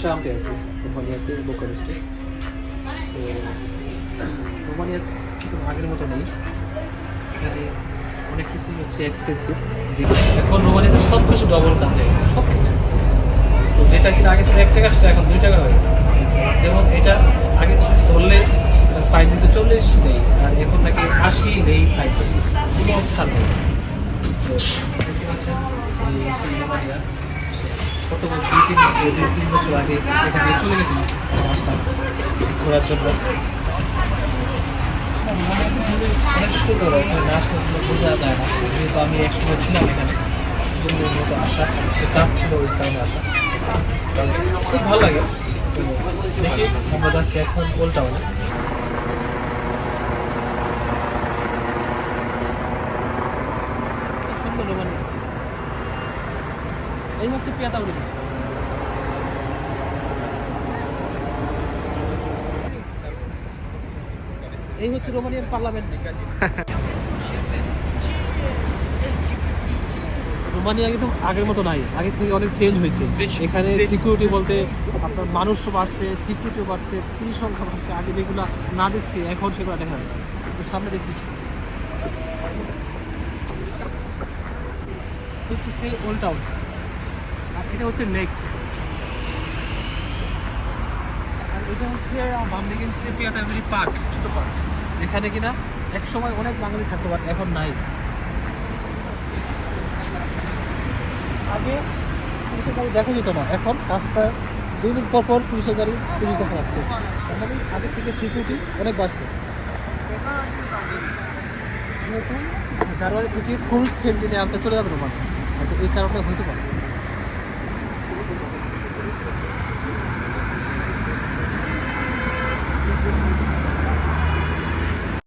ট্রাম্পে আছি, রোমানিয়াতে বোকারেস্টে তো রোমানিয়া কিন্তু আগের মতো নেই। এখানে অনেক কিছু হচ্ছে এক্সপেন্সিভ এখন রোমানিয়াতে সব কিছু ডবল দাম হয়ে গেছে সব কিছু তো যেটা কিন্তু আগে ছিল এক টাকা, সেটা এখন দুই টাকা হয়ে গেছে। যেমন এটা আগে ধরলে ফাইন দিতে চল্লিশ নেই, আর এখন নাকি আশি নেই ফাইন কোনো ছাড় নেই। তো দেখতে পাচ্ছেন এই সেই রোমানিয়া কত দুই তিন তিন বছর আগে এখান চলে গেছিলাম আসতাম ঘোরার জন্য। অনেক সুন্দর ওখানে না আসলে বোঝা যায় না। যেহেতু আমি এক সময় ছিলাম এখানে আসা ছিল ওই আসা খুব ভালো লাগে। এখন টাউনে সুন্দর এই হচ্ছে পিয়াতাউড়ি এই হচ্ছে রোমানিয়ান পার্লামেন্ট। রোমানিয়া কিন্তু আগের মতো নাই। আগের থেকে অনেক চেঞ্জ হয়েছে। এখানে সিকিউরিটি বলতে আপনার মানুষও বাড়ছে সিকিউরিটিও বাড়ছে, পুলিশ সংখ্যা বাড়ছে। আগে যেগুলো না দেখছি, এখন সেগুলো দেখা যাচ্ছে। তো সামনে দেখি। হচ্ছে সেই ওল্ড টাউন আর এটা হচ্ছে লেক। আর এটা হচ্ছে বাম দিকে হচ্ছে পিয়াতাগুড়ি পার্ক, ছোট পার্ক। এখানে কিনা এক সময় অনেক বাঙালি থাকতো বাট এখন নাই। আগে পুলিশের গাড়ি দেখা যেত না, এখন রাস্তায় দুই মিনিট পর পর পুলিশের গাড়ি পুলিশ দেখা যাচ্ছে। মানে আগে থেকে সিকিউরিটি অনেক বাড়ছে। যেহেতু জানুয়ারি থেকে ফুল সেল দিনে আনতে চলে যাবে রোমান হয়তো এই কারণে হতে পারে।